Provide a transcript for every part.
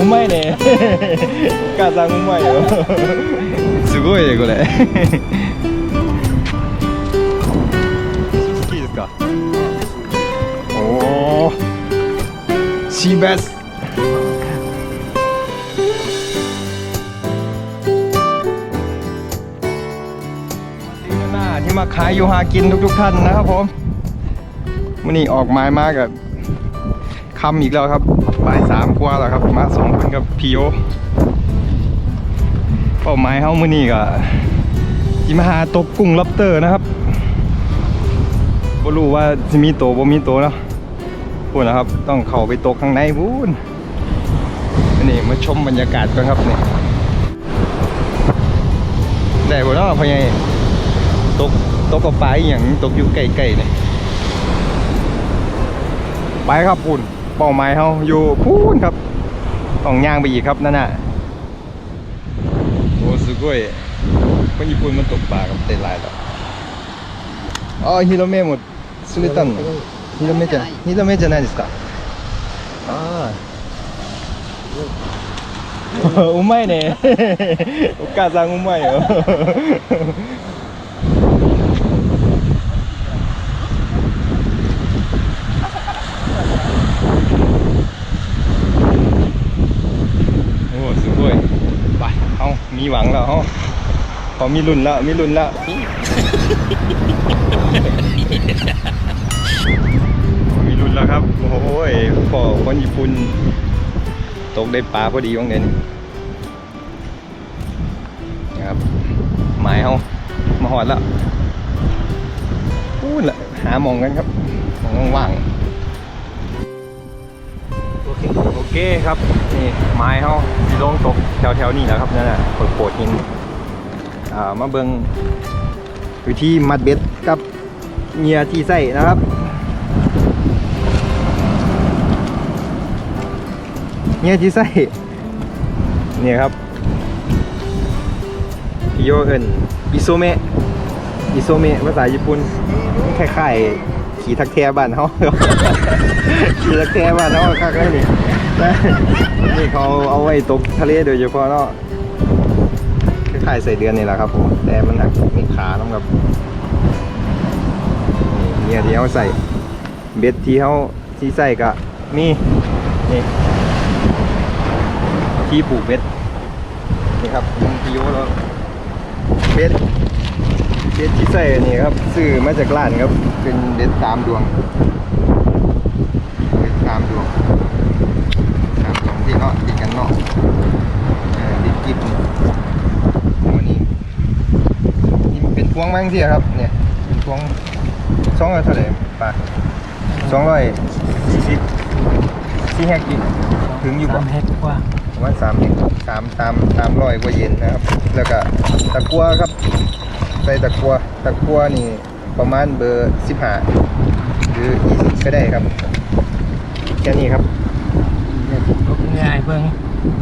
うまいねお母さんうまいよすごいねこれ好きですかおおシーバスหน้าที่มาขายอยู่หากินทุกๆท่านนะครับผมวันนี้ออกไม้มากกับ คำอีกแล้วครับบ่ายสามกว่าแล้วครับ มาสองคนกับพีโอเป้าหมายเฮ้ามือนี้ก็จิมาหาตกกุ้งล็อบเตอร์นะครับบ่รู้ว่าสิมีโตบ่มีโตเนาะพูดนะครับ ต้องเข้าไปตกข้างในพูนนนี้มาชมบรรยากาศกันครับนี่ได้บ่เนาะพ่อใหญ่ตกตกกับปลาอย่างตกอยู่ใกล้ๆนี่ไปครับปุ่น เป้าหมายเขาอยู่พูนครับต้องย่างไปอีกครับนั่นน่ะโอ้สุโกยคนญี่ปุ่นมันตกปลากับเตะลายแล้วอ๋อฮิโรเมะหมดสุริตันฮิโรเมะじゃฮิโรเมะじゃないですかああうまいねお母さんうまいよ มีหวังแล้วเอาพอมีรุ่นแล้วมีรุ่นแล้วมีรุ่นแล้วครับ โอ้ยพอคนญี่ปุ่นตกได้ปลาพอดีวังเด่นนะครับหมายเขามาหอดแล้วพูดละหาหมองกันครับหมองว่างๆ โอเคครับนี่ไม้เขาสีลงตกแถวแถวๆนี้แล้วครับนั่นแหละโขดโขดหินอ่ามาเบิงวิธีมัดเบ็ดกับเงียที่ใส่นะครับเงียที่ใส่เนี่ยครับโยเอินอิโซเมะอิโซเมะภาษาญี่ปุ่นคล้ายๆ ขี่ทักแทบ้านเขาขี่ตะแคงมาเนาคักเลยนี่นะนี่เขาเอาไว้ตกทะเลโดยเฉพาะเนาะคล้ายๆใส่เดือนนี่แหละครับผมแต่มันหนักมีขาน้ำกับนี่เนี่ยที่เขาใส่เบ็ดที่เขาที่ใส่ก็มีนี่ที่ผูกเบ็ดนี่ครับมันพิโยแล้วเบ็ด เบ็ดที่ใส่นี่ครับซื้อมาจากร้านครับ เป็นเบ็ดตามดวงตามดวงตามดวงที่เนาะติดกันเนาะเออติดกิบวันนี้นี่มันเป็นพวงมั้งที่ครับ เนี่ยเป็นพวงสองร้อยเท่าไหร่ปะสองร้อยสี่สิบสี่แฮกกิถึงอยู่สาบ่มเฮกกว่าประมาณสามสามสามสามร้อยกว่าเยนนะครับ แล้วก็ตะกัวครับ ใส่ตะกัวตะกัวนี่ประมาณเบอร์สิบห้าหรือยี่สิบก็ได้ครับแค่นี้ครับง่ายเบิ่ง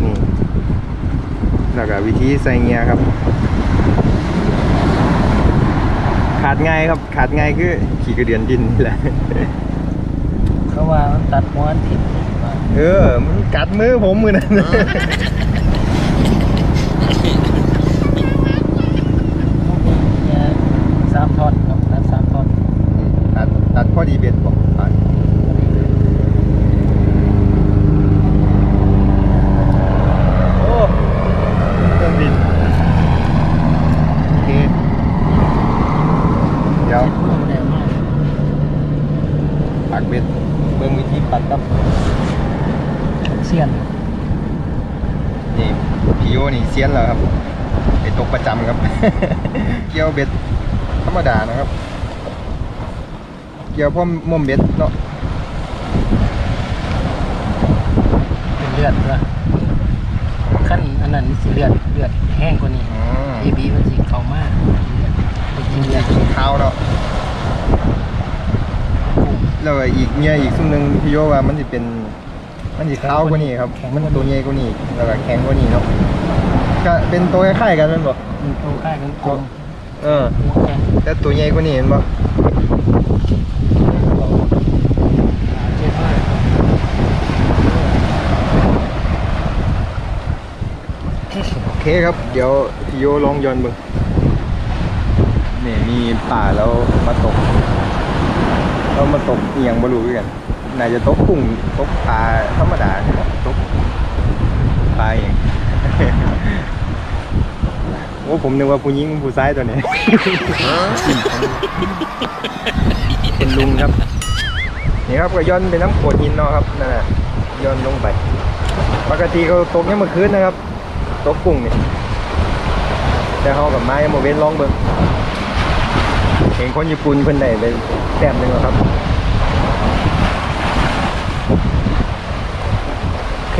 นี่แล้วก็วิธีใส่เงียครับ ขาดง่ายครับขาดง่ายคือขี่กระเดือนดินนี่แหละเขาว่ามันตัดม้วนทิ่ว่าเออมันกัดมือผมมือนั้น เนี่ยสามท่อนครับตัดสามท่อน ตัดตัดพอดีเบ็ดบอกตัดโอ้เครื่องบินโอเค เดี๋ยว เพิ่มแรงมาก ปักเบ็ดเบิ่งวิธีปัดครับ เสียน นี่พี่โยนี่เซียนแล้วครับไปตกประจำครับ เกี่ยวเบ็ดธรรมดานะครับ เกี่ยวพ่อม่วมเบ็ดเนาะเป็นเลือดด้วยขั้นอันนั้นนี่สิเลือดเลือดแห้งกว่านี้อืมเอบีมันสิเข้ามากไปกินเลือดเท้าเนาะแล้วก็อีกเนี่ยอีกซุ่มหนึ่งพี่โยว่ามันจะเป็น มันจะเท้าวกว่านี้ครับมันตัวใหญ่กว่านี้แล้วก็แข็งกว่านี้เนาะก็เป็นตัวคล้ายๆกันแมันบ่มันโตค่ายกันกลมเออหัวแข็ง แต่ตัวใหญ่กว่านี้เห็นบ่เจ็บมากครับ เดี๋ยวพี่โยลองย้อนบิ่งนี่ยมีป่าแล้วมาตกเรามาตกเอียงบรูด้วยกันน่าจะตกกุ้งตกปลาธรรมดาเนี่ยตกปลาเอง อ้ผมนึกว่าผู้หญิงผู้ชายตัวนี้ เป็นลุงครับ นี่ครับก็ย้อนเป็นน้ำโขดหินเนาะครับนั่นแหละย้อนลงไป ปกติเขาตกเนี่ยามมื่อคืนนะครับ ตกกุ้งนี่แต่เขากับไม้โมเว้นร้องเบิ่งเห็นคนญี่ปุ่นเพิ่นได้เป็นแต้มหนึ่งแล้วครับ โอเค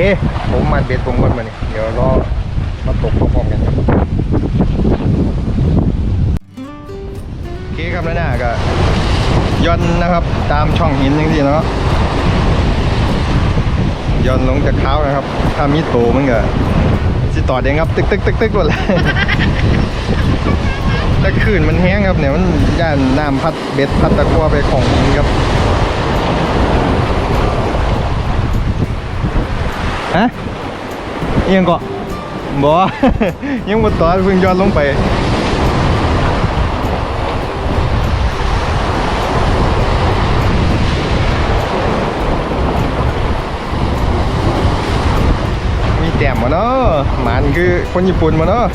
ผมมาเบ็ดผมก่อนมานี่เดี๋ยวรอ มาตกพร้อมๆกันครับโอเคครับแล้วน่ะก็ย่อนนะครับ ตามช่องหินอย่างที่เนาะย่อนลงจากเท้านะครับ ถ้ามีโตมันก็สิต่อเด้งครับตึกตึกตึกตึกหมดเลยถ้าขึ้นมันแห้งครับเนี่ยมันย่านน้ำพัดเบ็ดพัดตะกั่วไปของหินครับฮะอิหยังเกาะ บ่ ยังบ่ต่อเพิ่งย้อนลงไปมีแต้มมาเนาะหมันคือคนญี่ปุ่นมาเนาะ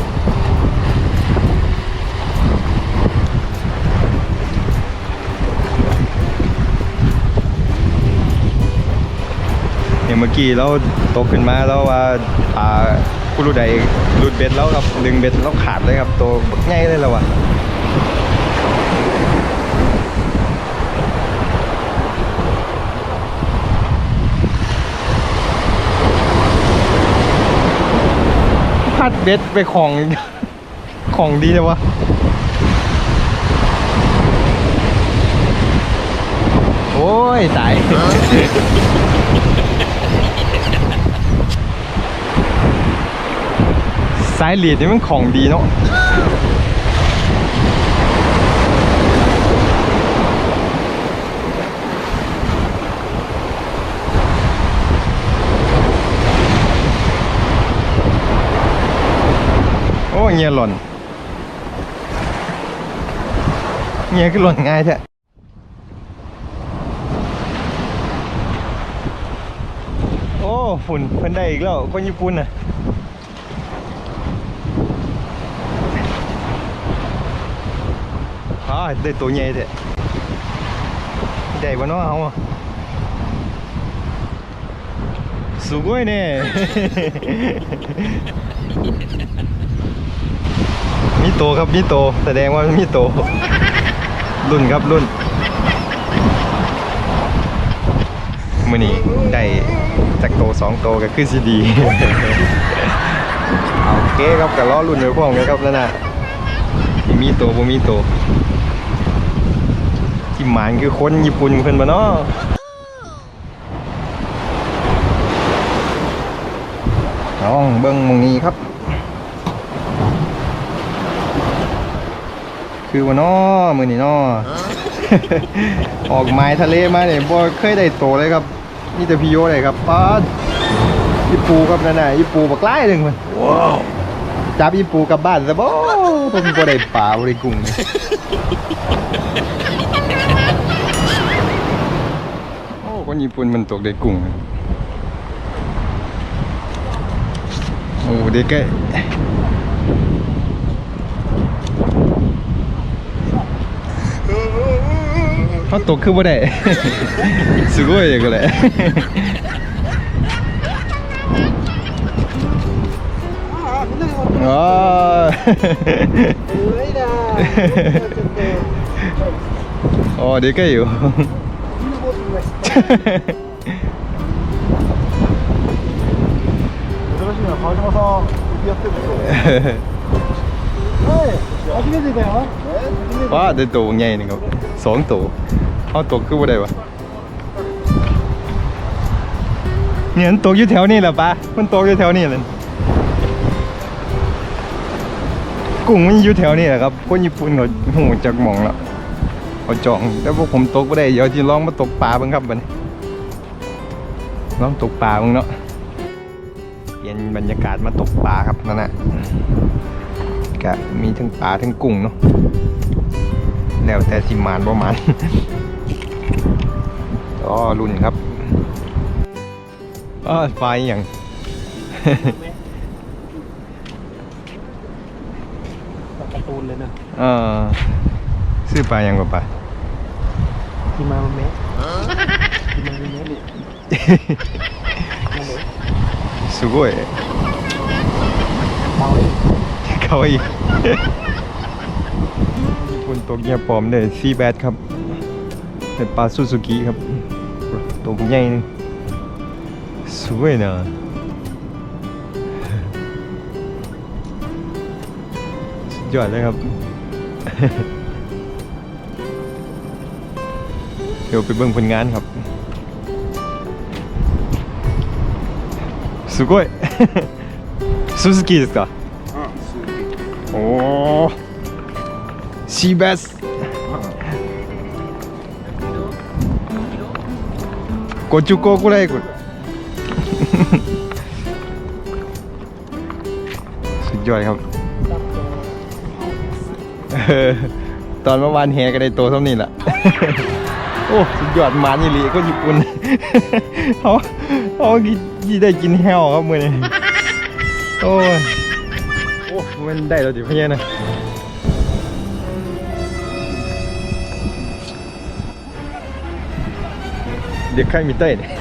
เนี่ยเมื่อกี้เราตกขึ้นมาแล้วว่าอ่าผู้รู้ใดหลุดเบ็ดแล้วครับดึงเบ็ดแล้วขาดเลยครับตัวง่ายเลยแล้ววะพัดเบ็ดไปของของดีเลยวะโอ้ยตาย สายเหลียดนี่มันของดีเนาะโอ้เงียหล่นเงียคือหล่นง่ายแท้โอ้ ฝุ่นเพิ่นได้อีกแล้ว คนญี่ปุ่นน่ะ อ่าได้ตัวใหญ่เด้ใหญ่บ่เนาะเฮาอะすごいね มีโตครับมีโตแสดงว่ามีโต รุ่นครับรุ่นมื้อนี้ได้จาก โตสองโตก็คือสิดีโอเคครับก็รอรุ่นไปพร้อมกันครับแล้วนะที่มีตัวบ่มีโตที่หมานคือคนญี่ปุ่นเพิ่นบ่เนาะลองเบิ่งมองนี้ครับ คือว่าน้อมือนี้น้อออกไม้ทะเลมาเนี่ยบ่เคยได้โตเลยครับ นี่แต่พี่โยเลยครับป๊าดอีปูครับนั่นน่ะอีปูบักหลายหนึงมันว้าวจับอีปูกลับบ้านซะบ่ผมบ่ได้ปลาบ่ได้กุ้งเลยโอ้คนญี่ปุ่นมันตกได้กุ้งนะโอ้เด็กแก เขาตกคือบ่ได้ すごいねこれあああでかいよ珍しいな川島さんやってるんですよはい初めてだよ初めて ว้าได้ตัวใหญ่ นึงครับสองตัวเขาตกคือบ่ได้วะเนี่ยมันตกอยู่แถวนี้แหละปะมันตกอยู่แถวนี้เลยกุ้งมันอยู่แถวนี้แหละครับคนญี่ปุ่นเขาหูจากหมองแล้วเขาจองแต่พวกผมตกบ่ได้เดี๋ยวที่ลองมาตกปลาบ้างครับบันี้ลองตกปลาบ้างเนาะเปลี่ยนบรรยากาศมาตกปลาครับนั่นน่ะก็มีทั้งปลาทั้งกุ้งเนาะแล้วแต่สิมานบ่มาน อ๋อรุ่นครับอ๋อไฟอย่าง แบบการ์ตูนเลยนะ เออซื้อปลาอย่างกับปลา ที่มาแมะที่มาแมะดินั่นเลย すごい เบาเลย かわいいญี่ปุ่นตัวเงียบปลอมเลยซีแบดครับเป็นปลาซูซูกิครับ ตัวใหญ่นึงสวยนะสุดยอดเลยครับ เดี๋ยวไปเบิ่งผลงานครับすごいスズキですかおおシーバス กจุโกกูได้กูสุดยอดครับ ตอนเมื่อวานแฮก็ได้โตเท่านี้แหละโอ้สุดยอดมานี่ลีก็ญี่ปุ่นเขาเขากี่ได้กินแห้วครับมือนี่โอ้โอ้มันได้แล้วดิพี่เนี่ยนะ でっかいみたいね。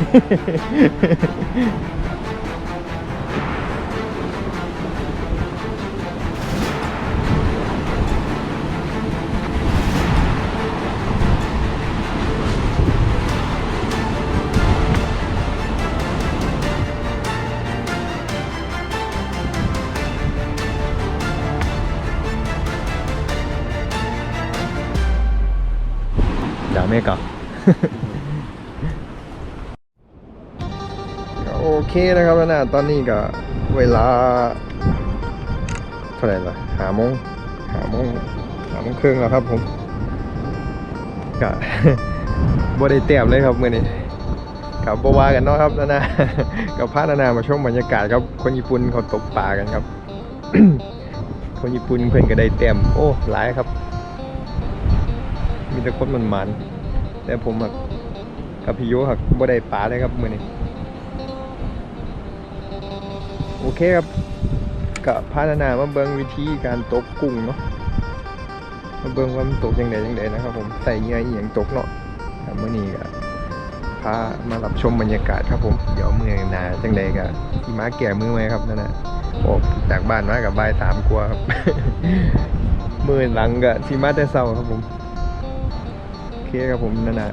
ダメか。 เคนะครับนะตอนนี้ก็เวลา เท่าไหร่ละหาโมงหาโมงหาโมงครึ่งแล้วครับผมก็บ่ได้เตียมเลยครับมื่อนี้กับบวากันเนาะครับนานากับพานานามาชมบรรยากาศครับคนญี่ปุ่นเขาตกปลากันครับ คนญี่ปุ่นเพื่อนก็ได้เตรียมโอ้หลายครับ มีแต่คนมันมันแต่ผมกับพี่โยหักบ่ได้ปลาเลยครับมื้อนี้ โอเคครับกับพานานามาเบิงวิธีการตกกุ้งเนาะมาเบิงว่ามันตกยังไงยังไงนะครับ ผมใส่เหยื่ออย่างตกเนาะครับมื้อนี้ก็พามารับชมบรรยากาศครับผม เดี๋ยวมื้อหนาจังไดก็สิมาแก่มือไว้ครับนั่นน่ะออกจากบ้านมากับบ่ายสามกว่าครับมือหลังก็สิมาแต่เช้าครับผม โอเคครับผมนั่นน่ะ